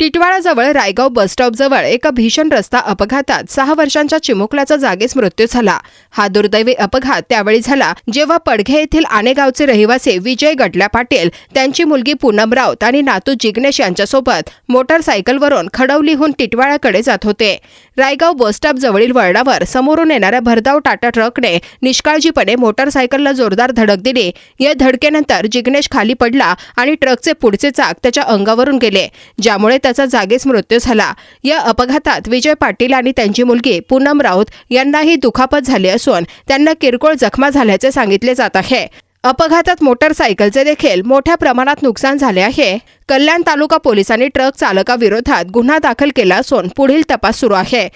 टिटवाळाजवळ रायगाव बसस्टॉपजवळ एका भीषण रस्ता अपघातात सहा वर्षांच्या चिमुकल्याचा जागीच मृत्यू झाला. हा दुर्दैवी अपघात त्यावेळी झाला जेव्हा पडघे येथील आनेगावचे रहिवासी विजय गटल्या पाटील त्यांची मुलगी पूनम राऊत आणि नातू जिग्नेश यांच्यासोबत मोटारसायकलवरून खडवलीहून टिटवाळाकडे जात होते. रायगाव बसस्टॉप जवळील वळणावर समोरून येणाऱ्या भरधाव टाटा ट्रकने निष्काळजीपणे मोटारसायकलला जोरदार धडक दिली. या धडकेनंतर जिग्नेश खाली पडला आणि ट्रकचे पुढचे चाक त्याच्या अंगावरून गेले ज्यामुळे त्याचा जागीच मृत्यू झाला. या अपघातात विजय पाटील आणि त्यांची मुलगी पूनम राऊत यांनाही दुखापत झाली असून त्यांना किरकोळ जखमा झाल्याचे सांगितले जात आहे. अपघातात मोटारसायकलचे देखील मोठ्या प्रमाणात नुकसान झाले आहे. कल्याण तालुका पोलिसांनी ट्रक चालकाविरोधात गुन्हा दाखल केला असून पुढील तपास सुरू आहे.